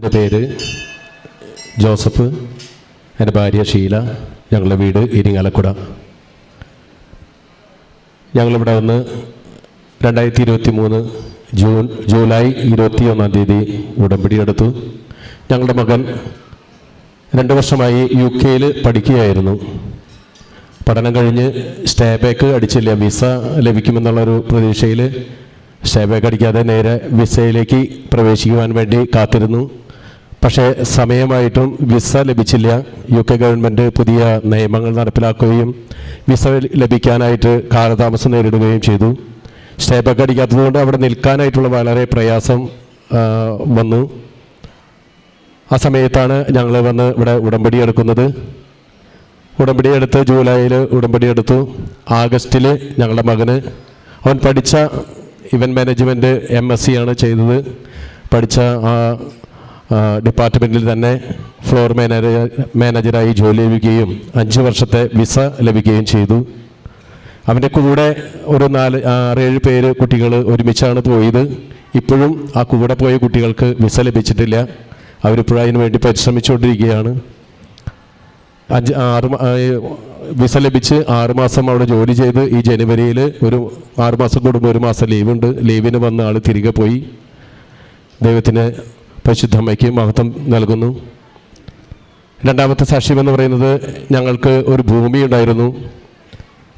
എന്റെ പേര് ജോസഫ്. എന്റെ ഭാര്യ ഷീല. ഞങ്ങളുടെ വീട് ഇരിങ്ങാലക്കുട. ഞങ്ങളിവിടെ വന്ന് രണ്ടായിരത്തി ഇരുപത്തി മൂന്ന് ജൂൺ ജൂലൈ ഇരുപത്തി ഒന്നാം തീയതി ഉടമ്പടി എടുത്തു. ഞങ്ങളുടെ മകൻ രണ്ട് വർഷമായി യു കെയിൽ പഠിക്കുകയായിരുന്നു. പഠനം കഴിഞ്ഞ് സ്റ്റേ ബാക്ക് അടിച്ചില്ല. വിസ ലഭിക്കുമെന്നുള്ളൊരു പ്രതീക്ഷയിൽ സ്റ്റേ ബാക്ക് അടിക്കാതെ നേരെ വിസയിലേക്ക് പ്രവേശിക്കുവാൻ വേണ്ടി കാത്തിരുന്നു. പക്ഷേ സമയമായിട്ടും വിസ ലഭിച്ചില്ല. യു കെ ഗവൺമെന്റ് പുതിയ നിയമങ്ങൾ നടപ്പിലാക്കുകയും വിസ ലഭിക്കാനായിട്ട് കാലതാമസം നേരിടുകയും ചെയ്തു. സ്റ്റേ ബാക്ക് അടിക്കാത്തതുകൊണ്ട് അവിടെ നിൽക്കാനായിട്ടുള്ള വളരെ പ്രയാസം വന്നു. ആ സമയത്താണ് ഞങ്ങൾ വന്ന് ഇവിടെ ഉടമ്പടി എടുക്കുന്നത്. ഉടമ്പടി എടുത്ത് ജൂലൈയിൽ ഉടമ്പടി എടുത്തു. ആഗസ്റ്റിൽ ഞങ്ങളുടെ മകന്. അവൻ പഠിച്ച event management M S C ആണ് ചെയ്തത്. പഠിച്ച ആ ഡിപ്പാർട്ട്മെന്റിൽ തന്നെ ഫ്ലോർ മാനേജർ മാനേജറായി ജോലി ലഭിക്കുകയും അഞ്ച് വർഷത്തെ വിസ ലഭിക്കുകയും ചെയ്തു. അവന്റെ കൂടെ ഒരു നാല് ആറേഴ് പേര് കുട്ടികൾ ഒരുമിച്ചാണ് പോയത്. ഇപ്പോഴും ആ കൂടെ പോയ കുട്ടികൾക്ക് വിസ ലഭിച്ചിട്ടില്ല. അവരിപ്പോഴും അതിനു വേണ്ടി പരിശ്രമിച്ചുകൊണ്ടിരിക്കുകയാണ്. അഞ്ച് ആറ് വിസ ലഭിച്ച് ആറുമാസം അവിടെ ജോലി ചെയ്ത് ഈ ജനുവരിയിൽ ഒരു ആറുമാസം കൂടുമ്പോൾ ഒരു മാസം ലീവുണ്ട്. ലീവിന് വന്ന ആൾ തിരികെ പോയി. ദൈവത്തിന് പരിശുദ്ധമ്മയ്ക്ക് മഹത്വം നൽകുന്നു. രണ്ടാമത്തെ സാക്ഷ്യം എന്ന് പറയുന്നത് ഞങ്ങൾക്ക് ഒരു ഭൂമി ഉണ്ടായിരുന്നു.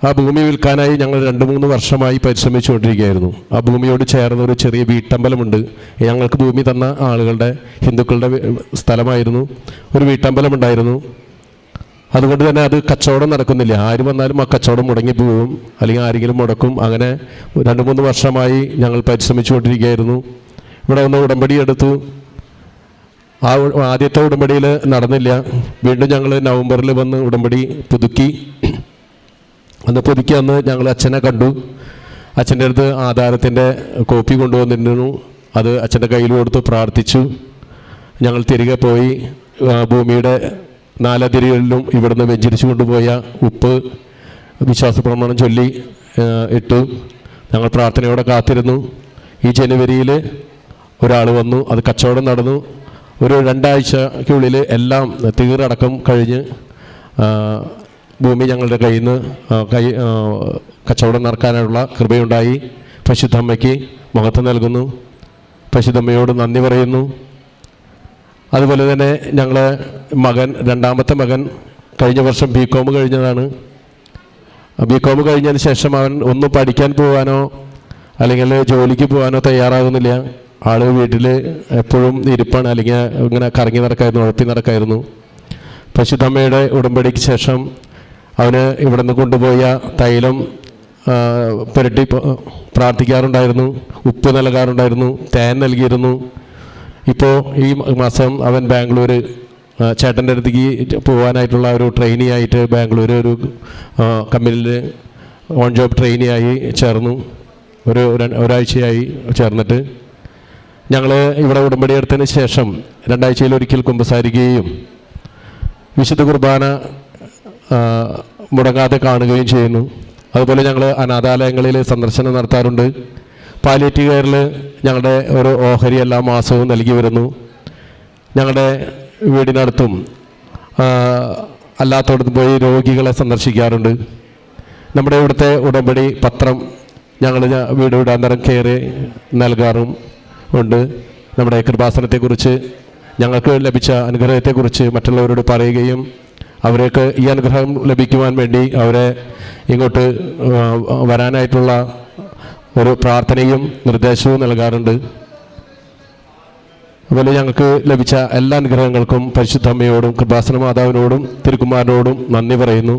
ആ ഭൂമി വിൽക്കാനായി ഞങ്ങൾ രണ്ട് മൂന്ന് വർഷമായി പരിശ്രമിച്ചുകൊണ്ടിരിക്കുകയായിരുന്നു. ആ ഭൂമിയോട് ചേർന്ന് ഒരു ചെറിയ വീട്ടമ്പലമുണ്ട്. ഞങ്ങൾക്ക് ഭൂമി തന്ന ആളുകളുടെ ഹിന്ദുക്കളുടെ സ്ഥലമായിരുന്നു. ഒരു വീട്ടമ്പലം ഉണ്ടായിരുന്നു അതുകൊണ്ട് തന്നെ അത് കച്ചവടം നടക്കുന്നില്ല. ആര് വന്നാലും ആ കച്ചവടം പോകും അല്ലെങ്കിൽ ആരെങ്കിലും മുടക്കും. അങ്ങനെ രണ്ട് മൂന്ന് വർഷമായി ഞങ്ങൾ പരിശ്രമിച്ചുകൊണ്ടിരിക്കുകയായിരുന്നു. ഇവിടെ ഒന്ന് ഉടമ്പടി എടുത്തു. ആ ആദ്യത്തെ ഉടമ്പടിയിൽ നടന്നില്ല. വീണ്ടും ഞങ്ങൾ നവംബറിൽ വന്ന് ഉടമ്പടി പുതുക്കി. അന്ന് പുതുക്കി അന്ന് ഞങ്ങൾ അച്ഛനെ കണ്ടു. അച്ഛന്റെ അടുത്ത് ആധാരത്തിന്റെ കോപ്പി കൊണ്ടുവന്നിരുന്നു. അത് അച്ഛന്റെ കയ്യിൽ കൊടുത്ത് പ്രാർത്ഥിച്ചു. ഞങ്ങൾ തിരികെ പോയി. ഭൂമിയുടെ നാലതിരികളിലും ഇവിടുന്ന് വെഞ്ചരിച്ചു കൊണ്ടുപോയ ഉപ്പ് വിശ്വാസ പ്രമാണം ചൊല്ലി ഇട്ടു. ഞങ്ങൾ പ്രാർത്ഥനയോടെ കാത്തിരുന്നു. ഈ ജനുവരിയിൽ ഒരാൾ വന്നു. അത് കച്ചവടം നടന്നു. ഒരു രണ്ടാഴ്ചക്കുള്ളിൽ എല്ലാം തീറടക്കം കഴിഞ്ഞ് ഭൂമി ഞങ്ങളുടെ കയ്യിൽ നിന്ന് കൈ കച്ചവടം നടക്കാനുള്ള കൃപയുണ്ടായി. പശുദ്ധമ്മയ്ക്ക് മഹത്വം നൽകുന്നു. പശുദ്ധമ്മയോട് നന്ദി പറയുന്നു. അതുപോലെ തന്നെ ഞങ്ങൾ മകൻ രണ്ടാമത്തെ മകൻ കഴിഞ്ഞ വർഷം ബി കോം കഴിഞ്ഞതാണ്. ബി കോം കഴിഞ്ഞതിന് ശേഷം അവൻ ഒന്ന് പഠിക്കാൻ പോകാനോ അല്ലെങ്കിൽ ജോലിക്ക് പോകാനോ തയ്യാറാകുന്നില്ല. ആൾ വീട്ടിൽ എപ്പോഴും ഇരിപ്പാണ്. അല്ലെങ്കിൽ ഇങ്ങനെ കറങ്ങി നടക്കായിരുന്നു ഉഴപ്പി നടക്കായിരുന്നു. പശുദ്ധമ്മയുടെ ഉടമ്പടിക്ക് ശേഷം അവന് ഇവിടെ നിന്ന് കൊണ്ടുപോയ തൈലം പുരട്ടി പ്രാർത്ഥിക്കാറുണ്ടായിരുന്നു. ഉപ്പ് നൽകാറുണ്ടായിരുന്നു. തേൻ നൽകിയിരുന്നു. ഇപ്പോൾ ഈ മാസം അവൻ ബാംഗ്ലൂർ ചേട്ടന്റെ അടുത്തേക്ക് പോകാനായിട്ടുള്ള ഒരു ട്രെയിനി ആയിട്ട് ബാംഗ്ലൂർ ഒരു കമ്പനിയിൽ ഓൺ ജോബ് ട്രെയിനി ആയി ചേർന്നു ഒരു ഒരാഴ്ചയായി ചേർന്നിട്ട്. ഞങ്ങൾ ഇവിടെ ഉടമ്പടി എടുത്തതിന് ശേഷം രണ്ടാഴ്ചയിൽ ഒരിക്കൽ കുമ്പസാരിക്കുകയും വിശുദ്ധ കുർബാന മുടങ്ങാതെ കാണുകയും ചെയ്യുന്നു. അതുപോലെ ഞങ്ങൾ അനാഥാലയങ്ങളിൽ സന്ദർശനം നടത്താറുണ്ട്. പാലിയേറ്റീവ് കെയറിൽ ഞങ്ങളുടെ ഒരു ഓഹരി എല്ലാ മാസവും നൽകി വരുന്നു. ഞങ്ങളുടെ വീടിനടുത്തും അല്ലാത്തടത്തും പോയി രോഗികളെ സന്ദർശിക്കാറുണ്ട്. നമ്മുടെ ഇവിടുത്തെ ഉടമ്പടി പത്രം ഞങ്ങൾ വീട് വീടാന്തരം കയറി നൽകാറും. ഉണ്ട് നമ്മുടെ കൃപാസനത്തെക്കുറിച്ച് ഞങ്ങൾക്ക് ലഭിച്ച അനുഗ്രഹത്തെക്കുറിച്ച് മറ്റുള്ളവരോട് പറയുകയും അവർക്ക് ഈ അനുഗ്രഹം ലഭിക്കുവാൻ വേണ്ടി അവരെ ഇങ്ങോട്ട് വരാനായിട്ടുള്ള ഒരു പ്രാർത്ഥനയും നിർദ്ദേശവും നൽകാറുണ്ട്. അതുപോലെ ഞങ്ങൾക്ക് ലഭിച്ച എല്ലാ അനുഗ്രഹങ്ങൾക്കും പരിശുദ്ധ അമ്മയോടും കൃപാസന മാതാവിനോടും തിരുക്കുമാരനോടും നന്ദി പറയുന്നു.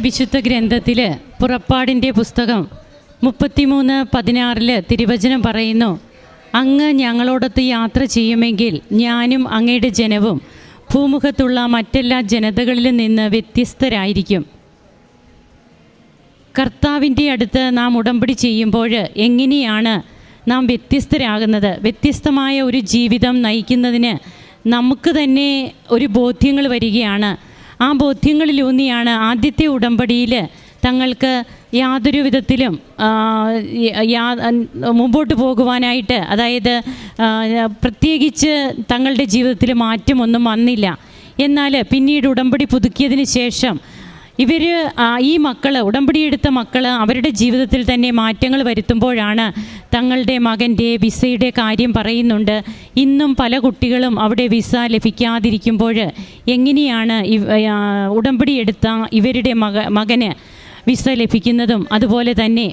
വിശുദ്ധ ഗ്രന്ഥത്തിലെ പുറപ്പാടിന്റെ പുസ്തകം മുപ്പത്തിമൂന്ന് പതിനാറിൽ തിരുവചനം പറയുന്നു അങ്ങ് ഞങ്ങളോടൊത്ത് യാത്ര ചെയ്യുമെങ്കിൽ ഞാനും അങ്ങയുടെ ജനവും ഭൂമുഖത്തുള്ള മറ്റെല്ലാ ജനതകളിലും നിന്ന് വ്യത്യസ്തരായിരിക്കും. കർത്താവിന്റെ അടുത്ത് നാം ഉടമ്പടി ചെയ്യുമ്പോൾ എങ്ങനെയാണ് നാം വ്യത്യസ്തരാകുന്നത്? വ്യത്യസ്തമായ ഒരു ജീവിതം നയിക്കുന്നതിന് നമുക്ക് തന്നെ ഒരു ബോധ്യങ്ങൾ വരികയാണ്. ആ ബോധ്യങ്ങളിലൂന്നിയാണ് ആദ്യത്തെ ഉടമ്പടിയിൽ തങ്ങൾക്ക് യാതൊരു വിധത്തിലും യാ- മുമ്പോട്ട് പോകുവാനായിട്ട് അതായത് പ്രത്യേകിച്ച് തങ്ങളുടെ ജീവിതത്തിൽ മാറ്റമൊന്നും വന്നില്ല. എന്നാൽ പിന്നീട് ഉടമ്പടി പുതുക്കിയതിന് ശേഷം ഇവർ ഈ മക്കൾ ഉടമ്പടിയെടുത്ത മക്കൾ അവരുടെ ജീവിതത്തിൽ തന്നെ മാറ്റങ്ങൾ വരുത്തുമ്പോഴാണ് തങ്ങളുടെ മകന്റെ വിസയുടെ കാര്യം പറയുന്നുണ്ട്. ഇന്നും പല കുട്ടികളും അവിടെ വിസ ലഭിക്കാതിരിക്കുമ്പോൾ എങ്ങനെയാണ് ഉടമ്പടിയെടുത്ത ഇവരുടെ മക മകന് വിസ ലഭിക്കുന്നതും അതുപോലെ തന്നെ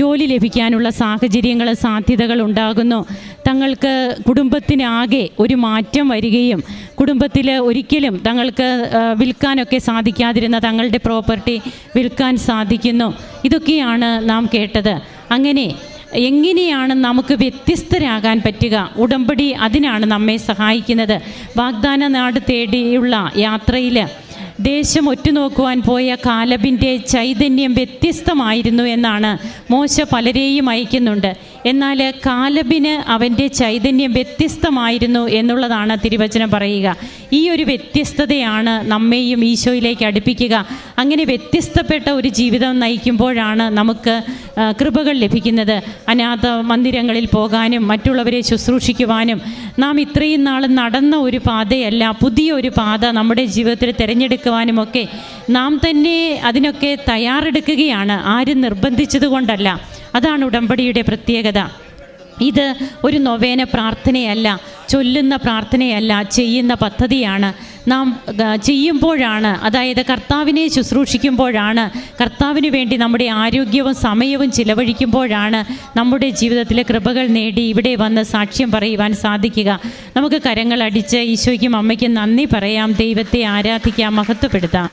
ജോലി ലഭിക്കാനുള്ള സാഹചര്യങ്ങൾ സാധ്യതകൾ ഉണ്ടാകുന്നു. തങ്ങൾക്ക് കുടുംബത്തിനാകെ ഒരു മാറ്റം വരികയും കുടുംബത്തിൽ ഒരിക്കലും തങ്ങൾക്ക് വിൽക്കാനൊക്കെ സാധിക്കാതിരുന്ന തങ്ങളുടെ പ്രോപ്പർട്ടി വിൽക്കാൻ സാധിക്കുന്നു. ഇതൊക്കെയാണ് നാം കേട്ടത്. അങ്ങനെ എങ്ങനെയാണ് നമുക്ക് വ്യത്യസ്തരാകാൻ പറ്റുക? ഉടമ്പടി അതിനാണ് നമ്മെ സഹായിക്കുന്നത്. വാഗ്ദാന നാട് തേടിയുള്ള യാത്രയിൽ ദേശം ഒറ്റുനോക്കുവാൻ പോയ കാലബിന്റെ ചൈതന്യം വ്യത്യസ്തമായിരുന്നു എന്നാണ് മോശ പലരെയും അയക്കുന്നുണ്ട്. എന്നാൽ കാലബിന് അവന്റെ ചൈതന്യം വ്യത്യസ്തമായിരുന്നു എന്നുള്ളതാണ് തിരുവചനം പറയുക. ഈ ഒരു വ്യത്യസ്തതയാണ് നമ്മെയും ഈശോയിലേക്ക് അടുപ്പിക്കുക. അങ്ങനെ വ്യത്യസ്തപ്പെട്ട ഒരു ജീവിതം നയിക്കുമ്പോഴാണ് നമുക്ക് കൃപകൾ ലഭിക്കുന്നത്. അനാഥ മന്ദിരങ്ങളിൽ പോകാനും മറ്റുള്ളവരെ ശുശ്രൂഷിക്കുവാനും നാം ഇത്രയും നാൾ നടന്ന ഒരു പാതയല്ല പുതിയ ഒരു പാത നമ്മുടെ ജീവിതത്തിൽ തിരഞ്ഞെടുക്കുവാനുമൊക്കെ നാം തന്നെ അതിനൊക്കെ തയ്യാറെടുക്കുകയാണ്. ആരും നിർബന്ധിച്ചതുകൊണ്ടല്ല. അതാണ് ഉടമ്പടിയുടെ പ്രത്യേകത. ഇത് ഒരു നൊവേന പ്രാർത്ഥനയല്ല. ചൊല്ലുന്ന പ്രാർത്ഥനയല്ല ചെയ്യുന്ന പദ്ധതിയാണ്. നാം ചെയ്യുമ്പോഴാണ് അതായത് കർത്താവിനെ ശുശ്രൂഷിക്കുമ്പോഴാണ് കർത്താവിന് വേണ്ടി നമ്മുടെ ആരോഗ്യവും സമയവും ചിലവഴിക്കുമ്പോഴാണ് നമ്മുടെ ജീവിതത്തിലെ കൃപകൾ നേടി ഇവിടെ വന്ന് സാക്ഷ്യം പറയുവാൻ സാധിക്കുക. നമുക്ക് കരങ്ങളടിച്ച് ഈശോയ്ക്കും അമ്മയ്ക്കും നന്ദി പറയാം. ദൈവത്തെ ആരാധിക്കാം മഹത്വപ്പെടുത്താം.